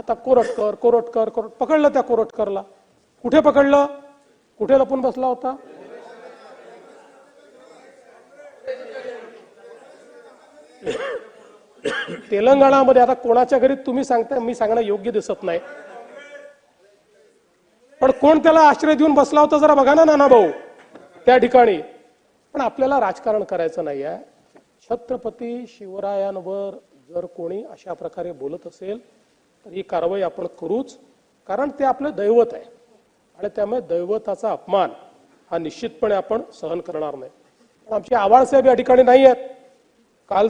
आता कोरटकर कोरटकर कोरट पकडलं त्या कोरटकरला. कुठे पकडलं? कुठे लपून बसला होता? तेलंगणामध्ये आता कोणाच्या घरी तुम्ही सांगता मी सांगणं योग्य दिसत नाही. पण कोण त्याला आश्रय देऊन बसला होता जरा बघा ना नाना भाऊ त्या ठिकाणी. पण आपल्याला राजकारण करायचं नाही आहे. छत्रपती शिवरायांवर जर कोणी अशा प्रकारे बोलत असेल तर ही कारवाई आपण करूच कारण ते आपलं दैवत आहे. आणि त्यामुळे दैवताचा अपमान हा निश्चितपणे आपण सहन करणार नाही. पण आमचे आवाळसाहेब या ठिकाणी नाही आहेत. काल